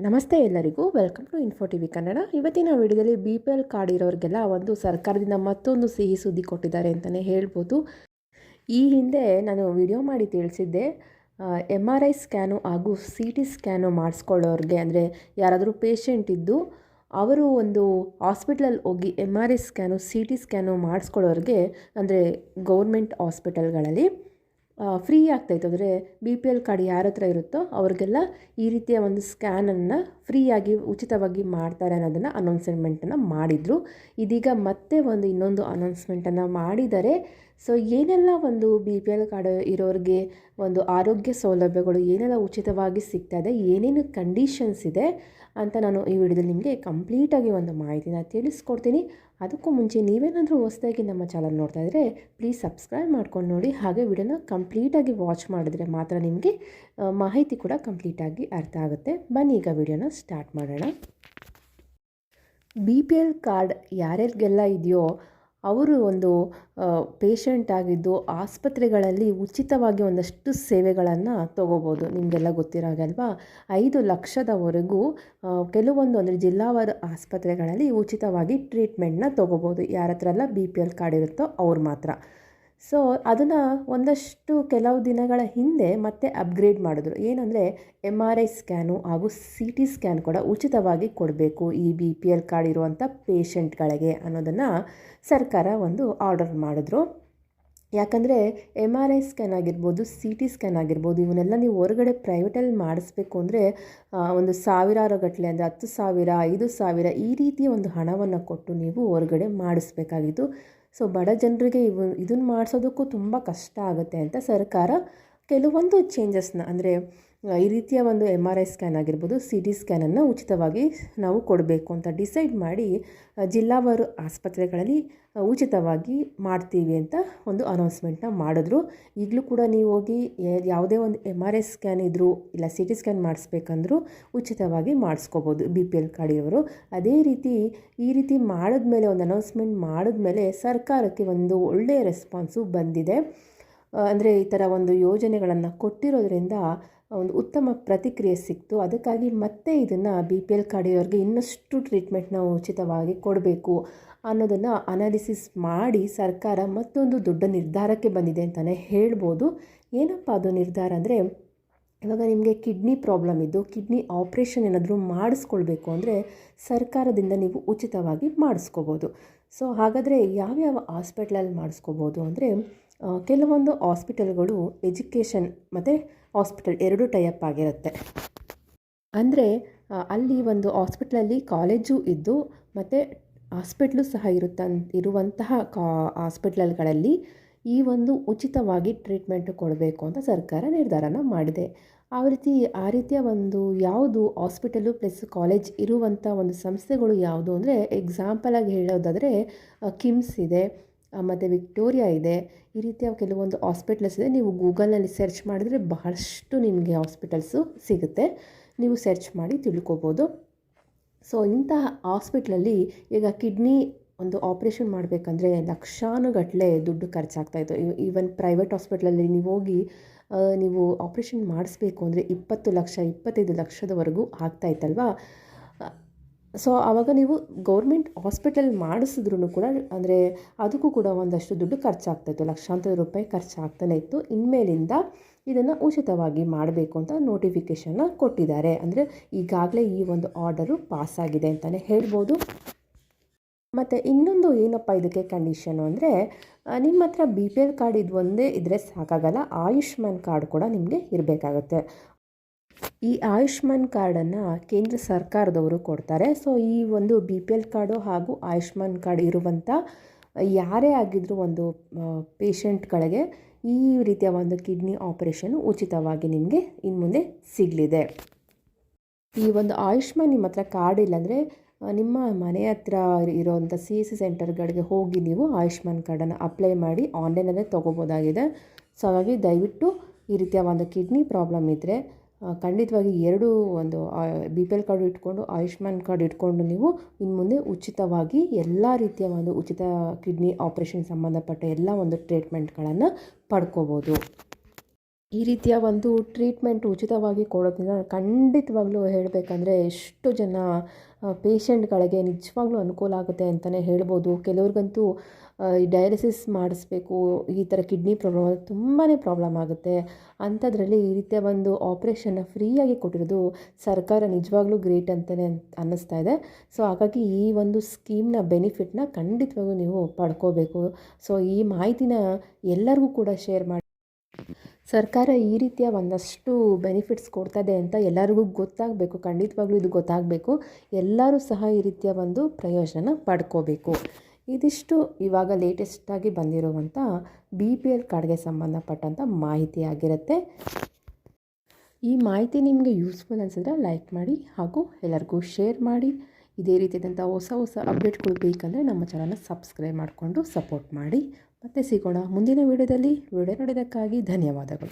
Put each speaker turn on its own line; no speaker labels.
ನಮಸ್ತೆ ಎಲ್ಲರಿಗೂ, welcome to info T V Kannada ಇವತ್ತಿನ ವಿಡಿಯೋದಲ್ಲಿ ಬಿ ಪಿ ಎಲ್ ಕಾರ್ಡ್ ಇರೋರಿಗೆಲ್ಲ ಒಂದು ಸರ್ಕಾರದಿಂದ ಮತ್ತೊಂದು ಸಿಹಿ ಸುದ್ದಿ ಕೊಟ್ಟಿದ್ದಾರೆ ಅಂತಲೇ ಹೇಳ್ಬೋದು. ಈ ಹಿಂದೆ ನಾನು ವಿಡಿಯೋ ಮಾಡಿ ತಿಳಿಸಿದ್ದೆ ಎಂ ಆರ್ ಐ ಸ್ಕ್ಯಾನು ಹಾಗೂ ಸಿ ಟಿ ಸ್ಕ್ಯಾನು ಮಾಡಿಸ್ಕೊಳ್ಳೋರಿಗೆ, ಅಂದರೆ ಯಾರಾದರೂ ಪೇಷಂಟ್ ಇದ್ದು, ಅವರು ಒಂದು ಹಾಸ್ಪಿಟ್ಲಲ್ಲಿ ಹೋಗಿ M R I scan C T scan ಮಾಡಿಸ್ಕೊಳ್ಳೋರಿಗೆ, ಅಂದರೆ ಗೌರ್ಮೆಂಟ್ ಹಾಸ್ಪಿಟಲ್ಗಳಲ್ಲಿ ಫ್ರೀ ಆಗ್ತಾಯಿತ್ತು. ಅಂದರೆ ಬಿ ಪಿ ಎಲ್ ಕಾರ್ಡ್ ಯಾರ ಹತ್ರ ಇರುತ್ತೋ ಅವ್ರಿಗೆಲ್ಲ ಈ ರೀತಿಯ ಒಂದು ಸ್ಕ್ಯಾನನ್ನು ಫ್ರೀಯಾಗಿ ಉಚಿತವಾಗಿ ಮಾಡ್ತಾರೆ ಅನ್ನೋದನ್ನು ಅನೌನ್ಸ್ಮೆಂಟನ್ನು ಮಾಡಿದರು. ಇದೀಗ ಮತ್ತೆ ಒಂದು ಇನ್ನೊಂದು ಅನೌನ್ಸ್ಮೆಂಟನ್ನು ಮಾಡಿದ್ದಾರೆ ಸೊ ಏನೆಲ್ಲ ಒಂದು ಬಿ ಪಿ ಎಲ್ ಕಾರ್ಡ್ ಇರೋರಿಗೆ ಒಂದು ಆರೋಗ್ಯ ಸೌಲಭ್ಯಗಳು ಏನೆಲ್ಲ ಉಚಿತವಾಗಿ ಸಿಗ್ತಾ ಇದೆ, ಏನೇನು ಕಂಡೀಷನ್ಸ್ ಇದೆ ಅಂತ ನಾನು ಈ ವಿಡಿಯೋದಲ್ಲಿ ನಿಮಗೆ ಕಂಪ್ಲೀಟಾಗಿ ಒಂದು ಮಾಹಿತಿನ ತಿಳಿಸ್ಕೊಡ್ತೀನಿ. ಅದಕ್ಕೂ ಮುಂಚೆ ನೀವೇನಾದರೂ ಹೊಸದಾಗಿ ನಮ್ಮ ಚಾನಲ್ ನೋಡ್ತಾ ಇದ್ದರೆ ಪ್ಲೀಸ್ ಸಬ್ಸ್ಕ್ರೈಬ್ ಮಾಡ್ಕೊಂಡು ನೋಡಿ. ಹಾಗೆ ವಿಡಿಯೋನ ಕಂಪ್ಲೀಟಾಗಿ ವಾಚ್ ಮಾಡಿದ್ರೆ ಮಾತ್ರ ನಿಮಗೆ ಮಾಹಿತಿ ಕೂಡ ಕಂಪ್ಲೀಟಾಗಿ ಅರ್ಥ ಆಗುತ್ತೆ. ಬನ್ನಿ, ಈಗ ವಿಡಿಯೋನ ಸ್ಟಾರ್ಟ್ ಮಾಡೋಣ. ಬಿ ಪಿ ಎಲ್ ಕಾರ್ಡ್ ಯಾರ್ಯಾರಿಗೆಲ್ಲ ಇದೆಯೋ ಅವರು ಒಂದು ಪೇಷಂಟ್ ಆಗಿದ್ದು ಆಸ್ಪತ್ರೆಗಳಲ್ಲಿ ಉಚಿತವಾಗಿ ಒಂದಷ್ಟು ಸೇವೆಗಳನ್ನು ತೊಗೋಬೋದು. ನಿಮಗೆಲ್ಲ ಗೊತ್ತಿರೋ ಅಲ್ವಾ? ಐದು ಲಕ್ಷದವರೆಗೂ ಕೆಲವೊಂದು ಅಂದರೆ ಜಿಲ್ಲಾವಾರು ಆಸ್ಪತ್ರೆಗಳಲ್ಲಿ ಉಚಿತವಾಗಿ ಟ್ರೀಟ್ಮೆಂಟ್ನ ತೊಗೋಬೋದು. ಯಾರ ಹತ್ರ ಎಲ್ಲ ಬಿ ಪಿ ಎಲ್ ಕಾರ್ಡ್ ಇರುತ್ತೋ ಅವ್ರು ಮಾತ್ರ. ಸೊ ಅದನ್ನು ಒಂದಷ್ಟು ಕೆಲವು ದಿನಗಳ ಹಿಂದೆ ಮತ್ತೆ ಅಪ್ಗ್ರೇಡ್ ಮಾಡಿದ್ರು. ಏನಂದರೆ ಎಂ ಆರ್ ಐ ಸ್ಕ್ಯಾನು ಹಾಗೂ ಸಿ ಟಿ ಸ್ಕ್ಯಾನ್ ಕೂಡ ಉಚಿತವಾಗಿ ಕೊಡಬೇಕು ಈ ಬಿ ಪಿ ಎಲ್ ಕಾರ್ಡ್ ಇರುವಂಥ ಪೇಷಂಟ್ಗಳಿಗೆ ಅನ್ನೋದನ್ನು ಸರ್ಕಾರ ಒಂದು ಆರ್ಡರ್ ಮಾಡಿದ್ರು. ಯಾಕಂದರೆ ಎಂ ಆರ್ ಐ ಸ್ಕ್ಯಾನ್ ಆಗಿರ್ಬೋದು ಸಿ ಟಿ ಸ್ಕ್ಯಾನ್ ಆಗಿರ್ಬೋದು, ಇವನ್ನೆಲ್ಲ ನೀವು ಹೊರಗಡೆ ಪ್ರೈವೇಟಲ್ಲಿ ಮಾಡಿಸ್ಬೇಕು ಅಂದರೆ ಒಂದು ಸಾವಿರಾರು ಗಟ್ಟಲೆ ಅಂದರೆ ಹತ್ತು ಸಾವಿರ, ಐದು ಸಾವಿರ ಈ ರೀತಿಯ ಒಂದು ಹಣವನ್ನು ಕೊಟ್ಟು ನೀವು ಹೊರಗಡೆ ಮಾಡಿಸ್ಬೇಕಾಗಿತ್ತು. ಸೊ ಬಡ ಜನರಿಗೆ ಇವು ಇದನ್ನು ಮಾಡಿಸೋದಕ್ಕೂ ತುಂಬ ಕಷ್ಟ ಆಗುತ್ತೆ ಅಂತ ಸರ್ಕಾರ ಕೆಲವೊಂದು ಚೇಂಜಸ್ನ ಅಂದರೆ ಈ ರೀತಿಯ ಒಂದು ಎಂ ಆರ್ ಐ ಸ್ಕ್ಯಾನ್ ಆಗಿರ್ಬೋದು ಸಿ ಟಿ ಸ್ಕ್ಯಾನನ್ನು ಉಚಿತವಾಗಿ ನಾವು ಕೊಡಬೇಕು ಅಂತ ಡಿಸೈಡ್ ಮಾಡಿ ಜಿಲ್ಲಾವಾರು ಆಸ್ಪತ್ರೆಗಳಲ್ಲಿ ಉಚಿತವಾಗಿ ಮಾಡ್ತೀವಿ ಅಂತ ಒಂದು ಅನೌನ್ಸ್ಮೆಂಟ್ನ ಮಾಡಿದ್ರು. ಈಗಲೂ ಕೂಡ ನೀವು ಹೋಗಿ ಯಾವುದೇ ಒಂದು ಎಂ ಆರ್ ಐ ಸ್ಕ್ಯಾನ್ ಇದ್ದರೂ ಇಲ್ಲ ಸಿ ಟಿ ಸ್ಕ್ಯಾನ್ ಮಾಡಿಸ್ಬೇಕಂದ್ರೂ ಉಚಿತವಾಗಿ ಮಾಡಿಸ್ಕೋಬೋದು ಬಿ ಪಿ ಎಲ್ ಕಾರ್ಡಿಯವರು ಅದೇ ರೀತಿ, ಈ ರೀತಿ ಮಾಡಿದ್ಮೇಲೆ ಒಂದು ಅನೌನ್ಸ್ಮೆಂಟ್ ಮಾಡಿದ್ಮೇಲೆ ಸರ್ಕಾರಕ್ಕೆ ಒಂದು ಒಳ್ಳೆಯ ರೆಸ್ಪಾನ್ಸು ಬಂದಿದೆ. ಅಂದರೆ ಈ ಥರ ಒಂದು ಯೋಜನೆಗಳನ್ನು ಕೊಟ್ಟಿರೋದ್ರಿಂದ ಒಂದು ಉತ್ತಮ ಪ್ರತಿಕ್ರಿಯೆ ಸಿಕ್ತು. ಅದಕ್ಕಾಗಿ ಮತ್ತೆ ಇದನ್ನು ಬಿ ಪಿ ಎಲ್ ಕಾರ್ಡಿಯವ್ರಿಗೆ ಇನ್ನಷ್ಟು ಟ್ರೀಟ್ಮೆಂಟ್ನ ಉಚಿತವಾಗಿ ಕೊಡಬೇಕು ಅನ್ನೋದನ್ನು ಅನಾಲಿಸಿಸ್ ಮಾಡಿ ಸರ್ಕಾರ ಮತ್ತೊಂದು ದೊಡ್ಡ ನಿರ್ಧಾರಕ್ಕೆ ಬಂದಿದೆ ಅಂತಲೇ ಹೇಳ್ಬೋದು. ಏನಪ್ಪ ಅದು ನಿರ್ಧಾರ ಅಂದರೆ, ಇವಾಗ ನಿಮಗೆ ಕಿಡ್ನಿ ಪ್ರಾಬ್ಲಮ್ ಇದ್ದು ಕಿಡ್ನಿ ಆಪ್ರೇಷನ್ ಏನಾದರೂ ಮಾಡಿಸ್ಕೊಳ್ಬೇಕು ಅಂದರೆ ಸರ್ಕಾರದಿಂದ ನೀವು ಉಚಿತವಾಗಿ ಮಾಡಿಸ್ಕೋಬೋದು. ಸೊ ಹಾಗಾದರೆ ಯಾವ್ಯಾವ ಹಾಸ್ಪಿಟ್ಲಲ್ಲಿ ಮಾಡಿಸ್ಕೋಬೋದು ಅಂದರೆ ಕೆಲವೊಂದು ಹಾಸ್ಪಿಟಲ್ಗಳು ಎಜುಕೇಷನ್ ಮತ್ತು ಹಾಸ್ಪಿಟಲ್ ಎರಡು ಟೈಅಪ್ ಆಗಿರುತ್ತೆ. ಅಂದರೆ ಅಲ್ಲಿ ಒಂದು ಹಾಸ್ಪಿಟ್ಲಲ್ಲಿ ಕಾಲೇಜು ಇದ್ದು, ಮತ್ತು ಹಾಸ್ಪಿಟ್ಲು ಸಹ ಇರುತ್ತ, ಇರುವಂತಹ ಕಾ ಹಾಸ್ಪಿಟ್ಲಲ್ಗಳಲ್ಲಿ ಈ ಒಂದು ಉಚಿತವಾಗಿ ಟ್ರೀಟ್ಮೆಂಟ್ ಕೊಡಬೇಕು ಅಂತ ಸರ್ಕಾರ ನಿರ್ಧಾರನ ಮಾಡಿದೆ. ಆ ರೀತಿ, ಆ ರೀತಿಯ ಒಂದು ಯಾವುದು ಹಾಸ್ಪಿಟಲು ಪ್ಲಸ್ ಕಾಲೇಜ್ ಇರುವಂಥ ಒಂದು ಸಂಸ್ಥೆಗಳು ಯಾವುದು ಅಂದರೆ ಎಕ್ಸಾಂಪಲಾಗಿ ಹೇಳೋದಾದರೆ ಕಿಮ್ಸ್ ಇದೆ. ಮತ್ತು ವಿಕ್ಟೋರಿಯಾ ಇದೆ. ಈ ರೀತಿಯ ಕೆಲವೊಂದು ಹಾಸ್ಪಿಟಲ್ಸ್ ಇದೆ. ನೀವು ಗೂಗಲ್ನಲ್ಲಿ ಸರ್ಚ್ ಮಾಡಿದರೆ ಬಹಳಷ್ಟು ನಿಮಗೆ ಹಾಸ್ಪಿಟಲ್ಸು ಸಿಗುತ್ತೆ. ನೀವು ಸರ್ಚ್ ಮಾಡಿ ತಿಳ್ಕೊಬೋದು. ಸೊ ಇಂತಹ ಹಾಸ್ಪಿಟ್ಲಲ್ಲಿ ಈಗ ಕಿಡ್ನಿ ಒಂದು ಆಪ್ರೇಷನ್ ಮಾಡಬೇಕಂದ್ರೆ ಲಕ್ಷಾನುಗಟ್ಟಲೆ ದುಡ್ಡು ಖರ್ಚಾಗ್ತಾಯಿತ್ತು ಈವನ್ ಪ್ರೈವೇಟ್ ಹಾಸ್ಪಿಟ್ಲಲ್ಲಿ ನೀವು ಹೋಗಿ ನೀವು ಆಪ್ರೇಷನ್ ಮಾಡಿಸ್ಬೇಕು ಅಂದರೆ ಇಪ್ಪತ್ತು ಲಕ್ಷ, ಇಪ್ಪತ್ತೈದು ಲಕ್ಷದವರೆಗೂ ಆಗ್ತಾಯಿತ್ತಲ್ವಾ ಸೊ ಆವಾಗ ನೀವು ಗೌರ್ಮೆಂಟ್ ಹಾಸ್ಪಿಟಲ್ ಮಾಡಿಸಿದ್ರು ಕೂಡ, ಅಂದರೆ ಅದಕ್ಕೂ ಕೂಡ ಒಂದಷ್ಟು ದುಡ್ಡು ಖರ್ಚಾಗ್ತಾಯಿತ್ತು ಲಕ್ಷಾಂತರ ರೂಪಾಯಿ ಖರ್ಚಾಗ್ತಾನೆ ಇತ್ತು. ಇನ್ಮೇಲಿಂದ ಇದನ್ನು ಉಚಿತವಾಗಿ ಮಾಡಬೇಕು ಅಂತ ನೋಟಿಫಿಕೇಷನ್ನ ಕೊಟ್ಟಿದ್ದಾರೆ. ಅಂದರೆ ಈಗಾಗಲೇ ಈ ಒಂದು ಆರ್ಡರು ಆಗಿದೆ ಅಂತಲೇ ಹೇಳ್ಬೋದು. ಮತ್ತು ಇನ್ನೊಂದು ಏನಪ್ಪ ಇದಕ್ಕೆ ಕಂಡೀಷನು ಅಂದರೆ ನಿಮ್ಮ ಹತ್ರ ಬಿ ಪಿ ಎಲ್ ಕಾರ್ಡ್ ಇದು ಒಂದೇ ಇದ್ದರೆ ಸಾಕಾಗಲ್ಲ. ಆಯುಷ್ಮಾನ್ ಕಾರ್ಡ್ ಕೂಡ ನಿಮಗೆ ಇರಬೇಕಾಗುತ್ತೆ. ಈ ಆಯುಷ್ಮಾನ್ ಕಾರ್ಡನ್ನು ಕೇಂದ್ರ ಸರ್ಕಾರದವರು ಕೊಡ್ತಾರೆ. ಸೊ, ಈ ಒಂದು ಬಿ ಪಿ ಎಲ್ ಕಾರ್ಡು ಹಾಗೂ ಆಯುಷ್ಮಾನ್ ಕಾರ್ಡ್ ಇರುವಂಥ ಯಾರೇ ಆಗಿದ್ದರೂ ಒಂದು ಪೇಷಂಟ್ಗಳಿಗೆ ಈ ರೀತಿಯ ಒಂದು ಕಿಡ್ನಿ ಆಪರೇಷನ್ ಉಚಿತವಾಗಿ ನಿಮಗೆ ಇನ್ನು ಮುಂದೆ ಸಿಗಲಿದೆ. ಈ ಒಂದು ಆಯುಷ್ಮಾನ್ ನಿಮ್ಮ ಹತ್ರ ಕಾರ್ಡ್ ಇಲ್ಲಾಂದರೆ ನಿಮ್ಮ ಮನೆ ಹತ್ರ ಇರೋವಂಥ ಸಿ ಎಸ್ ಸಿ ಸೆಂಟರ್ಗಳಿಗೆ ಹೋಗಿ ನೀವು ಆಯುಷ್ಮಾನ್ ಕಾರ್ಡನ್ನು ಅಪ್ಲೈ ಮಾಡಿ ಆನ್ಲೈನಲ್ಲೇ ತೊಗೋಬೋದಾಗಿದೆ. ಸೊ, ಹಾಗಾಗಿ ದಯವಿಟ್ಟು ಈ ರೀತಿಯ ಒಂದು ಕಿಡ್ನಿ ಪ್ರಾಬ್ಲಮ್ ಇದ್ದರೆ ಖಂಡಿತವಾಗಿ ಎರಡು ಒಂದು ಬಿ ಪಿ ಎಲ್ ಕಾರ್ಡ್ ಇಟ್ಕೊಂಡು, ಆಯುಷ್ಮಾನ್ ಕಾರ್ಡ್ ಇಟ್ಕೊಂಡು ನೀವು ಇನ್ನು ಮುಂದೆ ಉಚಿತವಾಗಿ ಎಲ್ಲ ರೀತಿಯ ಒಂದು ಉಚಿತ ಕಿಡ್ನಿ ಆಪ್ರೇಷನ್ ಸಂಬಂಧಪಟ್ಟ ಎಲ್ಲ ಒಂದು ಟ್ರೀಟ್ಮೆಂಟ್ಗಳನ್ನು ಪಡ್ಕೋಬೋದು. ಈ ರೀತಿಯ ಒಂದು ಟ್ರೀಟ್ಮೆಂಟ್ ಉಚಿತವಾಗಿ ಕೊಡೋದ್ರಿಂದ ಖಂಡಿತವಾಗ್ಲೂ ಹೇಳಬೇಕಂದ್ರೆ ಎಷ್ಟು ಜನ ಪೇಷಂಟ್ಗಳಿಗೆ ನಿಜವಾಗ್ಲೂ ಅನುಕೂಲ ಆಗುತ್ತೆ ಅಂತಲೇ ಹೇಳ್ಬೋದು. ಕೆಲವ್ರಿಗಂತೂ ಈ ಡಯಾಲಿಸಿಸ್ ಮಾಡಿಸ್ಬೇಕು, ಈ ಥರ ಕಿಡ್ನಿ ಪ್ರಾಬ್ಲಮ್ ತುಂಬಾ ಪ್ರಾಬ್ಲಮ್ ಆಗುತ್ತೆ. ಅಂಥದ್ರಲ್ಲಿ ಈ ರೀತಿಯ ಒಂದು ಆಪ್ರೇಷನ್ನ ಫ್ರೀಯಾಗಿ ಕೊಟ್ಟಿರೋದು ಸರ್ಕಾರ ನಿಜವಾಗ್ಲೂ ಗ್ರೇಟ್ ಅಂತಲೇ ಅನ್ನಿಸ್ತಾ ಇದೆ. ಸೊ ಹಾಗಾಗಿ ಈ ಒಂದು ಸ್ಕೀಮ್ನ ಬೆನಿಫಿಟ್ನ ಖಂಡಿತವಾಗ್ಲೂ ನೀವು ಪಡ್ಕೋಬೇಕು. ಸೊ ಈ ಮಾಹಿತಿನ ಎಲ್ಲರಿಗೂ ಕೂಡ ಶೇರ್ ಮಾಡಿ. ಸರ್ಕಾರ ಈ ರೀತಿಯ ಒಂದಷ್ಟು ಬೆನಿಫಿಟ್ಸ್ ಕೊಡ್ತದೆ ಅಂತ ಎಲ್ಲರಿಗೂ ಗೊತ್ತಾಗಬೇಕು, ಖಂಡಿತವಾಗ್ಲೂ ಇದು ಗೊತ್ತಾಗಬೇಕು. ಎಲ್ಲರೂ ಸಹ ಈ ರೀತಿಯ ಒಂದು ಪ್ರಯೋಜನ ಪಡ್ಕೋಬೇಕು. ಇದಿಷ್ಟು ಇವಾಗ ಲೇಟೆಸ್ಟಾಗಿ ಬಂದಿರುವಂಥ ಬಿ ಪಿ ಎಲ್ ಕಾರ್ಡ್ಗೆ ಸಂಬಂಧಪಟ್ಟಂಥ ಮಾಹಿತಿ ಆಗಿರುತ್ತೆ. ಈ ಮಾಹಿತಿ ನಿಮಗೆ ಯೂಸ್ಫುಲ್ ಅನಿಸಿದ್ರೆ ಲೈಕ್ ಮಾಡಿ ಹಾಗೂ ಎಲ್ಲರಿಗೂ ಶೇರ್ ಮಾಡಿ. ಇದೇ ರೀತಿಯಾದಂಥ ಹೊಸ ಹೊಸ ಅಪ್ಡೇಟ್ಗಳು ಬೇಕಂದರೆ ನಮ್ಮ ಚಾನಲ್ನ ಸಬ್ಸ್ಕ್ರೈಬ್ ಮಾಡಿಕೊಂಡು ಸಪೋರ್ಟ್ ಮಾಡಿ. ಮತ್ತೆ ಸಿಗೋಣ ಮುಂದಿನ ವಿಡಿಯೋದಲ್ಲಿ ವಿಡಿಯೋ ನೋಡಿದ್ದಕ್ಕಾಗಿ ಧನ್ಯವಾದಗಳು.